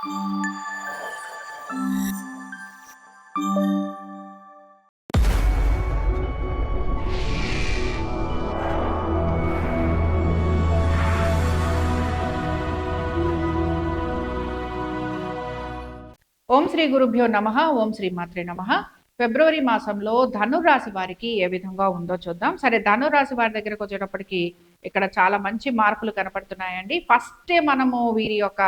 ఓం శ్రీ గురుభ్యో నమ ఓం శ్రీ మాత్రే నమ. ఫిబ్రవరి మాసంలో ధనురాశి వారికి ఏ విధంగా ఉందో చూద్దాం. సరే ధనురాశి వారి దగ్గరకు వచ్చేటప్పటికి ఇక్కడ చాలా మంచి మార్పులు కనపడుతున్నాయండి. ఫస్టే మనము వీరి యొక్క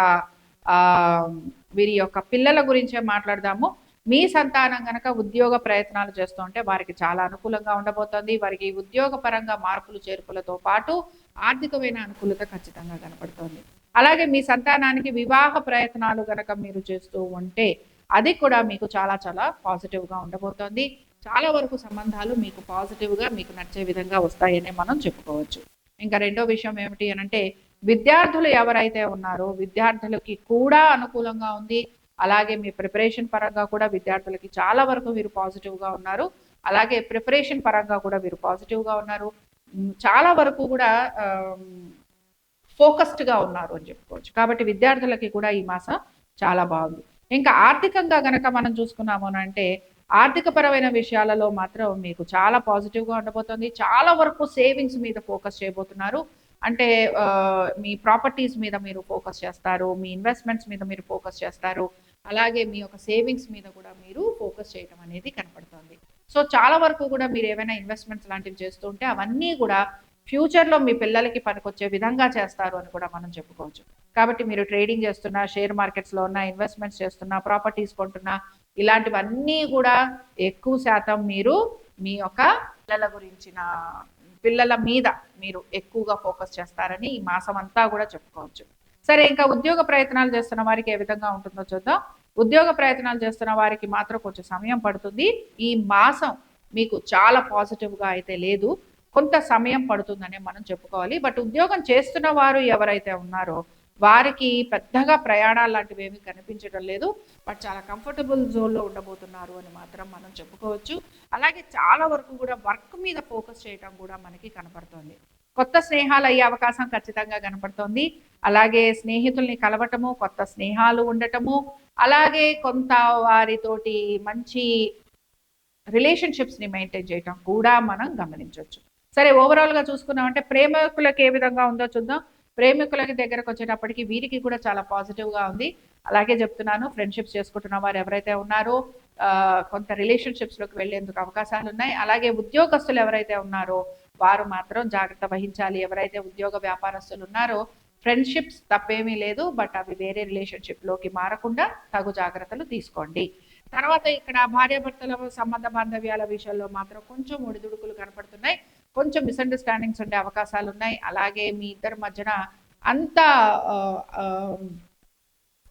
వీరి యొక్క పిల్లల గురించే మాట్లాడదాము. మీ సంతానం కనుక ఉద్యోగ ప్రయత్నాలు చేస్తుంటే వారికి చాలా అనుకూలంగా ఉండబోతోంది. వారికి ఉద్యోగ పరంగా మార్పులు చేర్పులతో పాటు ఆర్థికమైన అనుకూలత ఖచ్చితంగా కనపడుతోంది. అలాగే మీ సంతానానికి వివాహ ప్రయత్నాలు కనుక మీరు చేస్తూ ఉంటే అది కూడా మీకు చాలా చాలా పాజిటివ్గా ఉండబోతోంది. చాలా వరకు సంబంధాలు మీకు పాజిటివ్గా మీకు నచ్చే విధంగా వస్తాయని మనం చెప్పుకోవచ్చు. ఇంకా రెండో విషయం ఏమిటి అని అంటే విద్యార్థులు ఎవరైతే ఉన్నారో విద్యార్థులకి కూడా అనుకూలంగా ఉంది. అలాగే మీ ప్రిపరేషన్ పరంగా కూడా విద్యార్థులకి చాలా వరకు మీరు పాజిటివ్గా ఉన్నారు. అలాగే ప్రిపరేషన్ పరంగా కూడా మీరు పాజిటివ్గా ఉన్నారు. చాలా వరకు కూడా ఫోకస్డ్గా ఉన్నారు అని చెప్పుకోవచ్చు. కాబట్టి విద్యార్థులకి కూడా ఈ మాసం చాలా బాగుంది. ఇంకా ఆర్థికంగా గనక మనం చూసుకున్నాము అని అంటే ఆర్థికపరమైన విషయాలలో మాత్రం మీకు చాలా పాజిటివ్గా ఉండబోతుంది. చాలా వరకు సేవింగ్స్ మీద ఫోకస్ చేయబోతున్నారు. అంటే మీ ప్రాపర్టీస్ మీద మీరు ఫోకస్ చేస్తారు మీ ఇన్వెస్ట్మెంట్స్ మీద మీరు ఫోకస్ చేస్తారు అలాగే మీ యొక్క సేవింగ్స్ మీద కూడా మీరు ఫోకస్ చేయడం అనేది కనపడుతుంది. సో చాలా వరకు కూడా మీరు ఏమైనా ఇన్వెస్ట్మెంట్స్ లాంటివి చేస్తుంటే అవన్నీ కూడా ఫ్యూచర్లో మీ పిల్లలకి పనికొచ్చే విధంగా చేస్తారు అని కూడా మనం చెప్పుకోవచ్చు. కాబట్టి మీరు ట్రేడింగ్ చేస్తున్నా షేర్ మార్కెట్స్లో ఉన్న ఇన్వెస్ట్మెంట్స్ చేస్తున్నా ప్రాపర్టీస్ కొంటున్నా ఇలాంటివన్నీ కూడా ఎక్కువ శాతం మీరు మీ యొక్క పిల్లల గురించిన పిల్లల మీద మీరు ఎక్కువగా ఫోకస్ చేస్తారని ఈ మాసం అంతా కూడా చెప్పుకోవచ్చు. సరే ఇంకా ఉద్యోగ ప్రయత్నాలు చేస్తున్న వారికి ఏ విధంగా ఉంటుందో చూద్దాం. ఉద్యోగ ప్రయత్నాలు చేస్తున్న వారికి మాత్రం కొంచెం సమయం పడుతుంది. ఈ మాసం మీకు చాలా పాజిటివ్గా అయితే లేదు. కొంత సమయం పడుతుందనే మనం చెప్పుకోవాలి. బట్ ఉద్యోగం చేస్తున్న వారు ఎవరైతే ఉన్నారో వారికి పెద్దగా ప్రయాణాలు లాంటివి ఏమీ కనిపించడం లేదు. బట్ చాలా కంఫర్టబుల్ జోన్లో ఉండబోతున్నారు అని మాత్రం మనం చెప్పుకోవచ్చు. అలాగే చాలా వరకు కూడా వర్క్ మీద ఫోకస్ చేయడం కూడా మనకి కనపడుతుంది. కొత్త స్నేహాలు అయ్యే అవకాశం ఖచ్చితంగా కనపడుతోంది. అలాగే స్నేహితుల్ని కలవటము కొత్త స్నేహాలు ఉండటము అలాగే కొంత వారితోటి మంచి రిలేషన్షిప్స్ని మెయింటైన్ చేయటం కూడా మనం గమనించవచ్చు. సరే ఓవరాల్గా చూసుకున్నామంటే ప్రేమకులకు ఏ విధంగా ఉందో చూద్దాం. ప్రేమికులకి దగ్గరకు వచ్చేటప్పటికి వీరికి కూడా చాలా పాజిటివ్గా ఉంది. అలాగే చెప్తున్నాను ఫ్రెండ్షిప్స్ చేసుకుంటున్న వారు ఎవరైతే ఉన్నారో కొంత రిలేషన్షిప్స్లోకి వెళ్ళేందుకు అవకాశాలు ఉన్నాయి. అలాగే ఉద్యోగస్తులు ఎవరైతే ఉన్నారో వారు మాత్రం జాగ్రత్త వహించాలి. ఎవరైతే ఉద్యోగ వ్యాపారస్తులు ఉన్నారో ఫ్రెండ్షిప్స్ తప్పేమీ లేదు బట్ అవి వేరే రిలేషన్షిప్లోకి మారకుండా తగు జాగ్రత్తలు తీసుకోండి. తర్వాత ఇక్కడ భార్యాభర్తల సంబంధ బాంధవ్యాల విషయంలో మాత్రం కొంచెం ఒడిదుడుకులు కనపడుతున్నాయి. కొంచెం మిస్అండర్స్టాండింగ్స్ ఉండే అవకాశాలు ఉన్నాయి అలాగే మీ ఇద్దరి మధ్యన అంత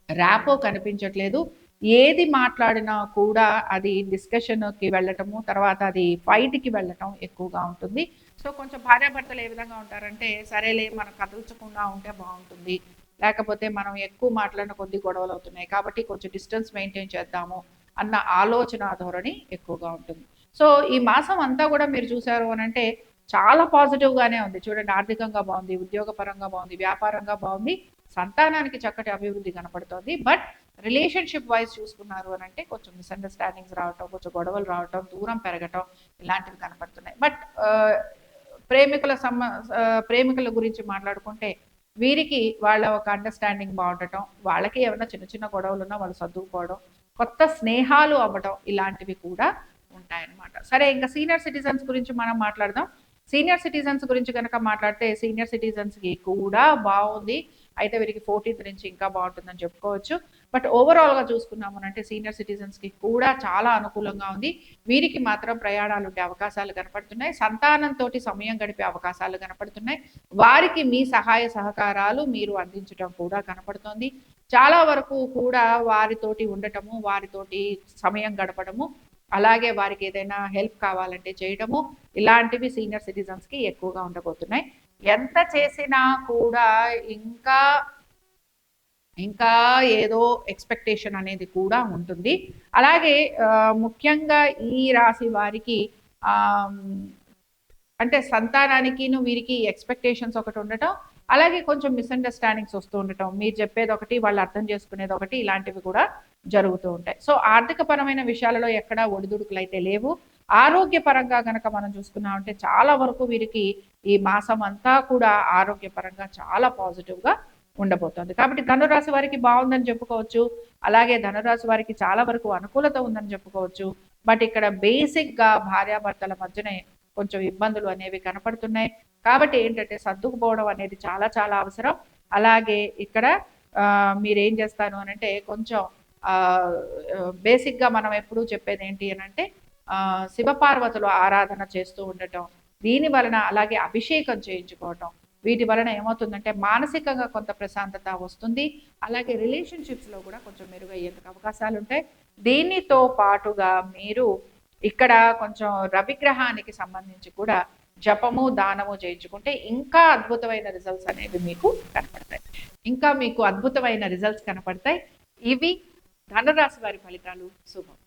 ర్యాపో కనిపించట్లేదు. ఏది మాట్లాడినా కూడా అది డిస్కషన్కి వెళ్ళటము తర్వాత అది ఫైట్కి వెళ్ళటం ఎక్కువగా ఉంటుంది. సో కొంచెం భార్యాభర్తలు ఏ విధంగా ఉంటారంటే సరేలే మనం కదల్చకుండా ఉంటే బాగుంటుంది. లేకపోతే మనం ఎక్కువ మాట్లాడిన కొద్ది గొడవలు అవుతున్నాయి. కాబట్టి కొంచెం డిస్టెన్స్ మెయింటైన్ చేద్దాము అన్న ఆలోచన ధోరణి ఎక్కువగా ఉంటుంది. సో ఈ మాసం అంతా కూడా మీరు చూసారు అని అంటే చాలా పాజిటివ్ గానే ఉంది. చూడండి ఆర్థికంగా బాగుంది ఉద్యోగపరంగా బాగుంది వ్యాపారంగా బాగుంది. సంతానానికి చక్కటి అభివృద్ధి కనపడుతోంది. బట్ రిలేషన్షిప్ వైజ్ చూసుకున్నారు అని అంటే కొంచెం మిస్అండర్స్టాండింగ్స్ రావటం కొంచెం గొడవలు రావటం దూరం పెరగటం ఇలాంటివి కనపడుతున్నాయి. బట్ ప్రేమికుల సమ ప్రేమికుల గురించి మాట్లాడుకుంటే వీరికి వాళ్ళ ఒక అండర్స్టాండింగ్ బాగుండటం వాళ్ళకి ఏమైనా చిన్న చిన్న గొడవలు ఉన్నా వాళ్ళు సర్దుకుపోవడం కొత్త స్నేహాలు అవ్వడం ఇలాంటివి కూడా ఉంటాయన్నమాట. సరే ఇంకా సీనియర్ సిటిజన్స్ గురించి మనం మాట్లాడదాం. సీనియర్ సిటిజన్స్ గురించి కనుక మాట్లాడితే సీనియర్ సిటిజన్స్కి కూడా బాగుంది. అయితే వీరికి ఫోర్టీన్త్ నుంచి ఇంకా బాగుంటుందని చెప్పుకోవచ్చు. బట్ ఓవరాల్గా చూసుకున్నాము అంటే సీనియర్ సిటిజన్స్కి కూడా చాలా అనుకూలంగా ఉంది. వీరికి మాత్రం ప్రయాణాలు ఉండే అవకాశాలు కనపడుతున్నాయి. సంతానంతో సమయం గడిపే అవకాశాలు కనపడుతున్నాయి. వారికి మీ సహాయ సహకారాలు మీరు అందించడం కూడా కనపడుతోంది. చాలా వరకు కూడా వారితోటి ఉండటము వారితోటి సమయం గడపడము అలాగే వారికి ఏదైనా హెల్ప్ కావాలంటే చేయడము. ఇలాంటివి సీనియర్ సిటిజన్స్కి ఎక్కువగా ఉండబోతున్నాయి. ఎంత చేసినా కూడా ఇంకా ఇంకా ఏదో ఎక్స్పెక్టేషన్ అనేది కూడా ఉంటుంది. అలాగే ముఖ్యంగా ఈ రాశి వారికి అంటే సంతానానికిను వీరికి ఎక్స్పెక్టేషన్స్ ఒకటి ఉండటం అలాగే కొంచెం మిస్అండర్స్టాండింగ్స్ వస్తూ ఉండటం. మీరు చెప్పేది ఒకటి వాళ్ళు అర్థం చేసుకునేది ఒకటి ఇలాంటివి కూడా జరుగుతూ ఉంటాయి. సో ఆర్థిక పరమైన విషయాలలో ఎక్కడా ఒడిదుడుకులు అయితే లేవు. ఆరోగ్యపరంగా గనక మనం చూసుకున్నామంటే చాలా వరకు వీరికి ఈ మాసం అంతా కూడా ఆరోగ్యపరంగా చాలా పాజిటివ్గా ఉండబోతోంది. కాబట్టి ధనురాశి వారికి బాగుందని చెప్పుకోవచ్చు. అలాగే ధనురాశి వారికి చాలా వరకు అనుకూలత ఉందని చెప్పుకోవచ్చు. బట్ ఇక్కడ బేసిక్గా భార్యాభర్తల మధ్యనే కొంచెం ఇబ్బందులు అనేవి కనపడుతున్నాయి. కాబట్టి ఏంటంటే సర్దుకుపోవడం అనేది చాలా చాలా అవసరం. అలాగే ఇక్కడ మీరేం చేస్తాను అని అంటే కొంచెం బేసిక్గా మనం ఎప్పుడూ చెప్పేది ఏంటి అని అంటే శివపార్వతులు ఆరాధన చేస్తూ ఉండటం దీని వలన అలాగే అభిషేకం చేయించుకోవటం. వీటి వలన ఏమవుతుందంటే మానసికంగా కొంత ప్రశాంతత వస్తుంది. అలాగే రిలేషన్షిప్స్లో కూడా కొంచెం మెరుగయ్యేందుకు అవకాశాలు ఉంటాయి దీనితో పాటుగా మీరు ఇక్కడ కొంచెం రవిగ్రహానికి సంబంధించి కూడా జపము దానము చేయించుకుంటే ఇంకా అద్భుతమైన రిజల్ట్స్ అనేవి మీకు కనపడతాయి. ఇంకా మీకు అద్భుతమైన రిజల్ట్స్ కనపడతాయి. ఇవి ధనురాశి వారి ఫలితాలు శుభం.